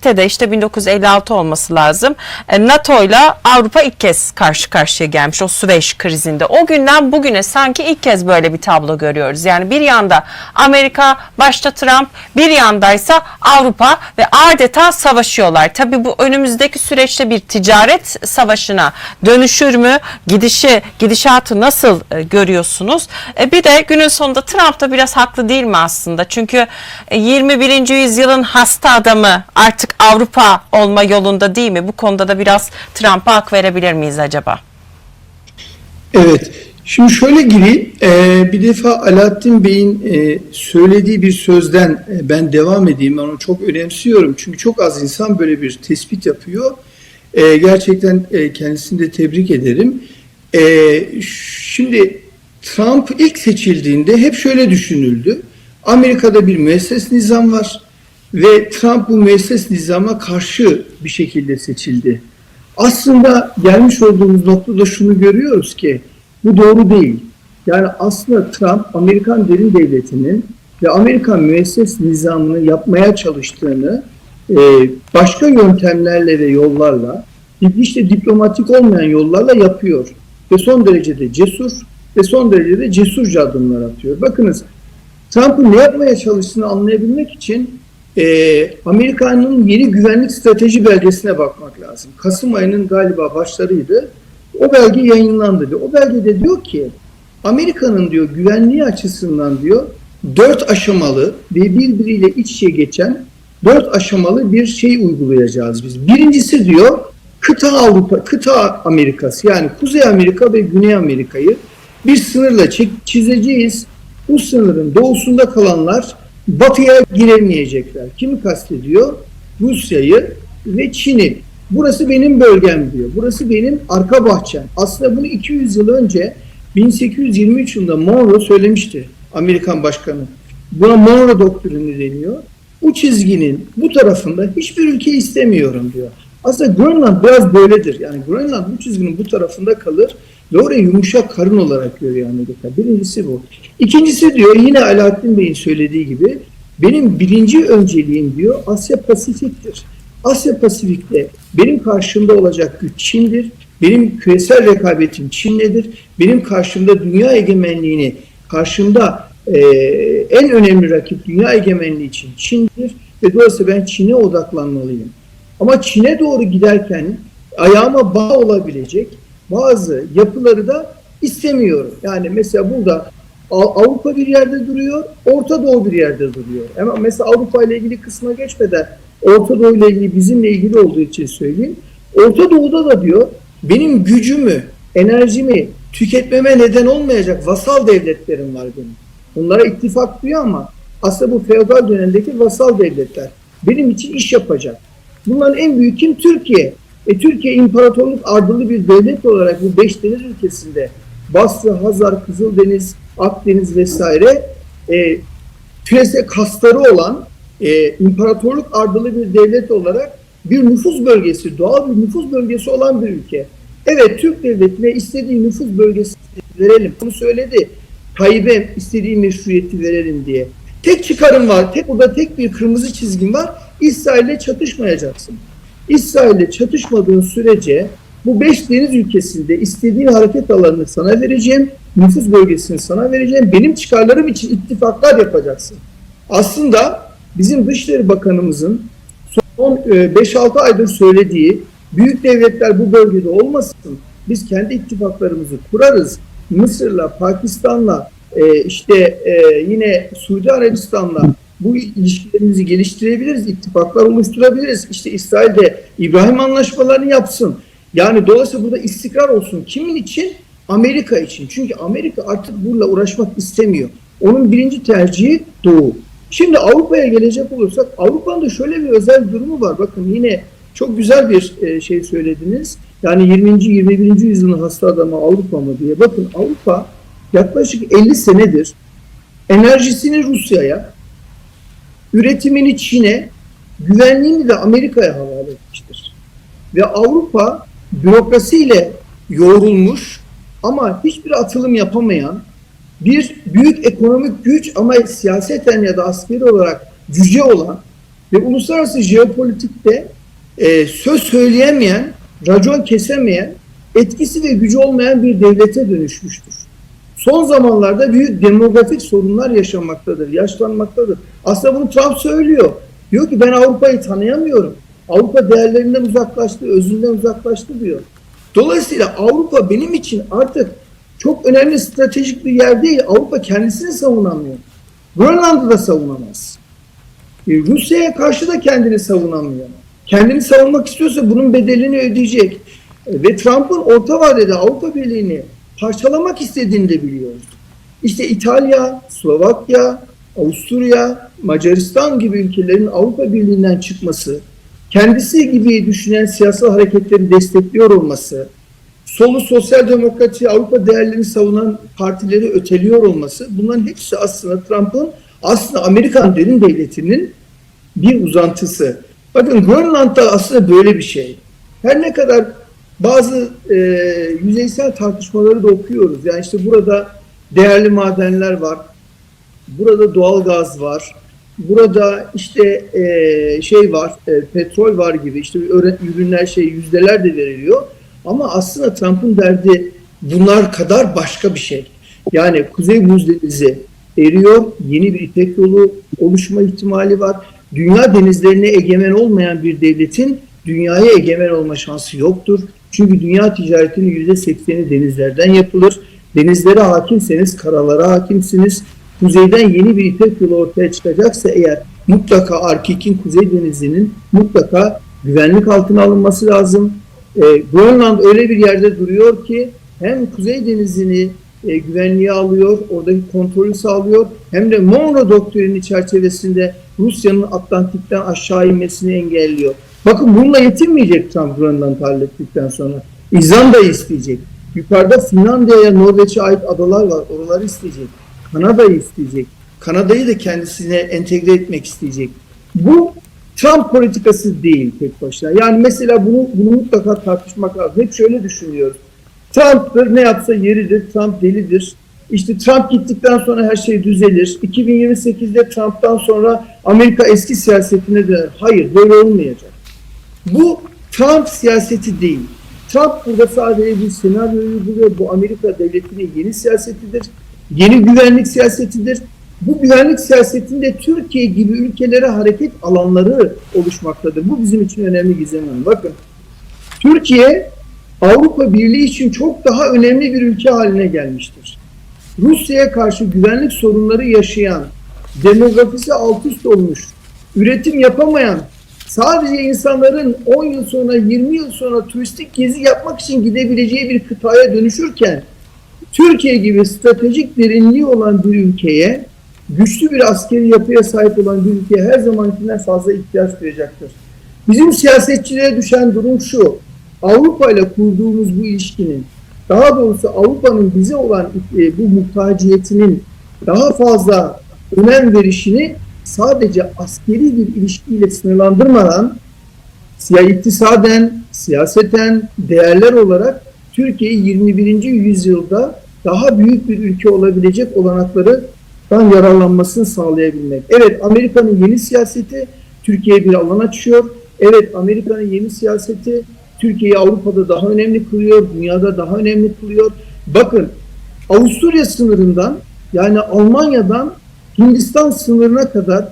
tarihte de işte 1956 olması lazım. E, NATO ile Avrupa ilk kez karşı karşıya gelmiş o Süveyş krizinde. O günden bugüne sanki ilk kez böyle bir tablo görüyoruz. Yani bir yanda Amerika başta Trump bir yandaysa Avrupa ve adeta savaşıyorlar. Tabii bu önümüzdeki süreçte bir ticaret savaşına dönüşür mü? Gidişi, gidişatı nasıl e, görüyorsunuz? E, bir de günün sonunda Trump da biraz haklı değil mi aslında? Çünkü e, 21. yüzyılın hasta adamı artık Avrupa olma yolunda değil mi? Bu konuda da biraz Trump'a hak verebilir miyiz acaba? Evet. Şimdi şöyle gireyim. Ee, bir defa Alaaddin Bey'in e, söylediği bir sözden e, ben devam edeyim. Ben onu çok önemsiyorum. Çünkü çok az insan böyle bir tespit yapıyor. E, gerçekten e, kendisini de tebrik ederim. E, şimdi Trump ilk seçildiğinde hep şöyle düşünüldü. Amerika'da bir müesses nizam var ve Trump bu müesses nizama karşı bir şekilde seçildi. Aslında gelmiş olduğumuz noktada şunu görüyoruz ki bu doğru değil. Yani aslında Trump Amerikan derin devletinin ve Amerikan müesses nizamını yapmaya çalıştığını e, başka yöntemlerle ve yollarla işte diplomatik olmayan yollarla yapıyor. Ve son derece de cesur ve son derece de cesurca adımlar atıyor. Bakınız Trump'ın ne yapmaya çalıştığını anlayabilmek için e, Amerika'nın yeni güvenlik strateji belgesine bakmak lazım. Kasım ayının galiba başlarıydı. O belge yayınlandı ve o belgede diyor ki Amerika'nın diyor güvenliği açısından diyor dört aşamalı ve birbiriyle iç içe geçen dört aşamalı bir şey uygulayacağız biz. Birincisi diyor kıta Avrupa, kıta Amerikası yani Kuzey Amerika ve Güney Amerika'yı bir sınırla çizeceğiz. Bu sınırın doğusunda kalanlar batıya giremeyecekler. Kimi kastediyor? Rusya'yı ve Çin'i. Burası benim bölgem diyor. Burası benim arka bahçem. Aslında bunu 200 yıl önce 1823 yılında Monroe söylemişti Amerikan başkanı. Buna Monroe doktrini deniyor. Bu çizginin bu tarafında hiçbir ülke istemiyorum diyor. Aslında Grönland biraz böyledir. Yani Grönland bu çizginin bu tarafında kalır ve orayı yumuşak karın olarak görüyor Amerika. Birincisi bu. İkincisi diyor yine Alaaddin Bey'in söylediği gibi benim birinci önceliğim diyor Asya Pasifik'tir. Asya Pasifik'te benim karşımda olacak güç Çin'dir. Benim küresel rekabetim Çin'ledir. Benim karşımda dünya egemenliğini, karşımda e, en önemli rakip dünya egemenliği için Çin'dir. Ve dolayısıyla ben Çin'e odaklanmalıyım. Ama Çin'e doğru giderken ayağıma bağ olabilecek bazı yapıları da istemiyorum. Yani mesela burada Avrupa bir yerde duruyor, Orta Doğu bir yerde duruyor. Ama mesela Avrupa ile ilgili kısma geçmeden Orta Doğu ile ilgili bizimle ilgili olduğu için söyleyeyim. Orta Doğu'da da diyor benim gücümü, enerjimi tüketmeme neden olmayacak vasal devletlerim var benim. Bunlara ittifak diyor ama aslında bu feodal dönemdeki vasal devletler benim için iş yapacak. Bunların en büyük kim? Türkiye. E, Türkiye imparatorluk ardılı bir devlet olarak bu beş deniz ülkesinde Basra, Hazar, Kızıldeniz, Akdeniz vesaire e, küresel kasları olan e, imparatorluk ardılı bir devlet olarak bir nüfus bölgesi, doğal bir nüfus bölgesi olan bir ülke. Evet Türk devletine istediği nüfus bölgesi verelim. Bunu söyledi. Tayyip'e istediği meşruiyeti verelim diye. Tek çıkarım var. Tek burada tek bir kırmızı çizgim var. İsrail'le çatışmayacaksın. İsrail'le çatışmadığın sürece bu beş deniz ülkesinde istediğin hareket alanını sana vereceğim, nüfus bölgesini sana vereceğim, benim çıkarlarım için ittifaklar yapacaksın. Aslında bizim Dışişleri Bakanımızın son 5-6 e, aydır söylediği büyük devletler bu bölgede olmasın, biz kendi ittifaklarımızı kurarız. Mısır'la, Pakistan'la, e, işte e, yine Suudi Arabistan'la bu ilişkilerimizi geliştirebiliriz, ittifaklar oluşturabiliriz. İşte İsrail de İbrahim anlaşmalarını yapsın. Yani dolayısıyla burada istikrar olsun. Kimin için? Amerika için. Çünkü Amerika artık bununla uğraşmak istemiyor. Onun birinci tercihi Doğu. Şimdi Avrupa'ya gelecek olursak Avrupa'nın da şöyle bir özel durumu var. Bakın yine çok güzel bir e, şey söylediniz. Yani 20. 21. yüzyılın hasta adamı Avrupa mı diye. Bakın Avrupa yaklaşık 50 senedir enerjisini Rusya'ya, üretimini Çin'e, güvenliğini de Amerika'ya havale etmiştir. Ve Avrupa bürokrasiyle yoğrulmuş ama hiçbir atılım yapamayan bir büyük ekonomik güç ama siyaseten ya da askeri olarak cüce olan Ve uluslararası jeopolitikte e, söz söyleyemeyen, racon kesemeyen, etkisi ve gücü olmayan bir devlete dönüşmüştür. Son zamanlarda büyük demografik sorunlar yaşanmaktadır, yaşlanmaktadır. Aslında bunu Trump söylüyor. Diyor ki ben Avrupa'yı tanıyamıyorum. Avrupa değerlerinden uzaklaştı, özünden uzaklaştı diyor. Dolayısıyla Avrupa benim için artık çok önemli stratejik bir yer değil. Avrupa kendisini savunamıyor. Grönland'ı da savunamaz. E, Rusya'ya karşı da kendini savunamıyor. Kendini savunmak istiyorsa bunun bedelini ödeyecek. E, Ve Trump'ın orta vadede Avrupa Birliği'ni parçalamak istediğini de biliyoruz. İşte İtalya, Slovakya, Avusturya, Macaristan gibi ülkelerin Avrupa Birliği'nden çıkması, kendisi gibi düşünen siyasal hareketleri destekliyor olması, solu sosyal demokrasi, Avrupa değerlerini savunan partileri öteliyor olması bunların hepsi aslında Trump'ın aslında Amerikan derin devletinin bir uzantısı. Bakın Grönland'da aslında böyle bir şey. Her ne kadar bazı e, yüzeysel tartışmaları da okuyoruz. Yani işte burada değerli madenler var. Burada doğal gaz var. Burada işte e, şey var, e, petrol var gibi işte ürünler şey yüzdeler de veriliyor. Ama aslında Trump'ın derdi bunlar kadar başka bir şey. Yani Kuzey Buz Denizi eriyor, yeni bir İpek yolu oluşma ihtimali var. Dünya denizlerine egemen olmayan bir devletin dünyaya egemen olma şansı yoktur. Çünkü dünya ticaretinin yüzde sekseni denizlerden yapılır. Denizlere hakimseniz karalara hakimsiniz. Kuzeyden yeni bir İpek yolu ortaya çıkacaksa eğer mutlaka Arktik'in Kuzey Denizi'nin mutlaka güvenlik altına alınması lazım. E, Grönland öyle bir yerde duruyor ki hem Kuzey Denizi'ni e, güvenliğe alıyor, oradaki kontrolü sağlıyor hem de Monroe doktrini çerçevesinde Rusya'nın Atlantik'ten aşağı inmesini engelliyor. Bakın bununla yetinmeyecek Trump Grönland hallettikten sonra. İzlanda'yı isteyecek. Yukarıda Finlandiya'ya, Norveç'e ait adalar var. Oraları isteyecek. Kanada'yı isteyecek. Kanada'yı da kendisine entegre etmek isteyecek. Bu Trump politikası değil tek başına. Yani mesela bunu, bunu mutlaka tartışmak lazım. Hep şöyle düşünüyoruz. Trump'tır ne yapsa yeridir. Trump delidir. İşte Trump gittikten sonra her şey düzelir. 2028'de Trump'tan sonra Amerika eski siyasetine döner. Hayır böyle olmayacak. Bu Trump siyaseti değil. Trump burada sadece bir senaryo uyguluyor. Bu Amerika devletinin yeni siyasetidir. Yeni güvenlik siyasetidir. Bu güvenlik siyasetinde Türkiye gibi ülkelere hareket alanları oluşmaktadır. Bu bizim için önemli Gizem Hanım. Bakın Türkiye Avrupa Birliği için çok daha önemli bir ülke haline gelmiştir. Rusya'ya karşı güvenlik sorunları yaşayan, demografisi alt üst olmuş, üretim yapamayan, sadece insanların 10 yıl sonra 20 yıl sonra turistik gezi yapmak için gidebileceği bir kıtaya dönüşürken Türkiye gibi stratejik derinliği olan bir ülkeye güçlü bir askeri yapıya sahip olan bir ülkeye her zamankinden fazla ihtiyaç duyacaktır. Bizim siyasetçilere düşen durum şu. Avrupa ile kurduğumuz bu ilişkinin daha doğrusu Avrupa'nın bize olan e, bu muhtaciyetinin daha fazla önem verişini sadece askeri bir ilişkiyle sınırlandırmadan siya iktisaden, siyaseten, değerler olarak Türkiye'yi 21. yüzyılda daha büyük bir ülke olabilecek olanaklardan yararlanmasını sağlayabilmek. Evet Amerika'nın yeni siyaseti Türkiye'ye bir alan açıyor. Evet Amerika'nın yeni siyaseti Türkiye'yi Avrupa'da daha önemli kılıyor, dünyada daha önemli kılıyor. Bakın Avusturya sınırından yani Almanya'dan Hindistan sınırına kadar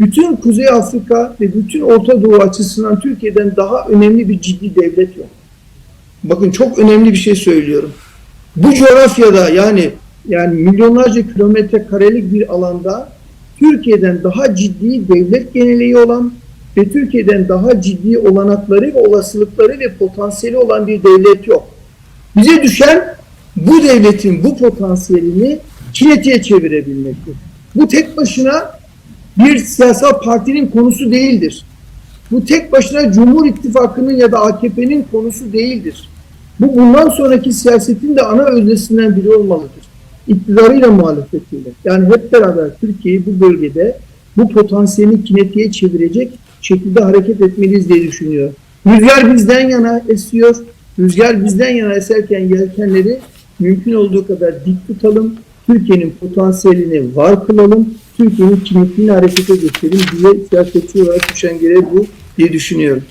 bütün Kuzey Afrika ve bütün Orta Doğu açısından Türkiye'den daha önemli bir ciddi devlet yok. Bakın çok önemli bir şey söylüyorum. Bu coğrafyada yani yani milyonlarca kilometre karelik bir alanda Türkiye'den daha ciddi devlet geneliği olan ve Türkiye'den daha ciddi olanakları ve olasılıkları ve potansiyeli olan bir devlet yok. Bize düşen bu devletin bu potansiyelini kinetiğe çevirebilmektir. Bu tek başına bir siyasal partinin konusu değildir. Bu tek başına Cumhur İttifakı'nın ya da AKP'nin konusu değildir. Bu bundan sonraki siyasetin de ana öznesinden biri olmalıdır. İktidarıyla muhalefetiyle. Yani hep beraber Türkiye'yi bu bölgede bu potansiyeli kinetiğe çevirecek şekilde hareket etmeliyiz diye düşünüyor. Rüzgar bizden yana esiyor. Rüzgar bizden yana eserken yelkenleri mümkün olduğu kadar dik tutalım. Türkiye'nin potansiyelini var kılalım, Türkiye'nin kimliklerini harekete geçirelim diye siyasetçi olarak düşen görev bu diye düşünüyorum.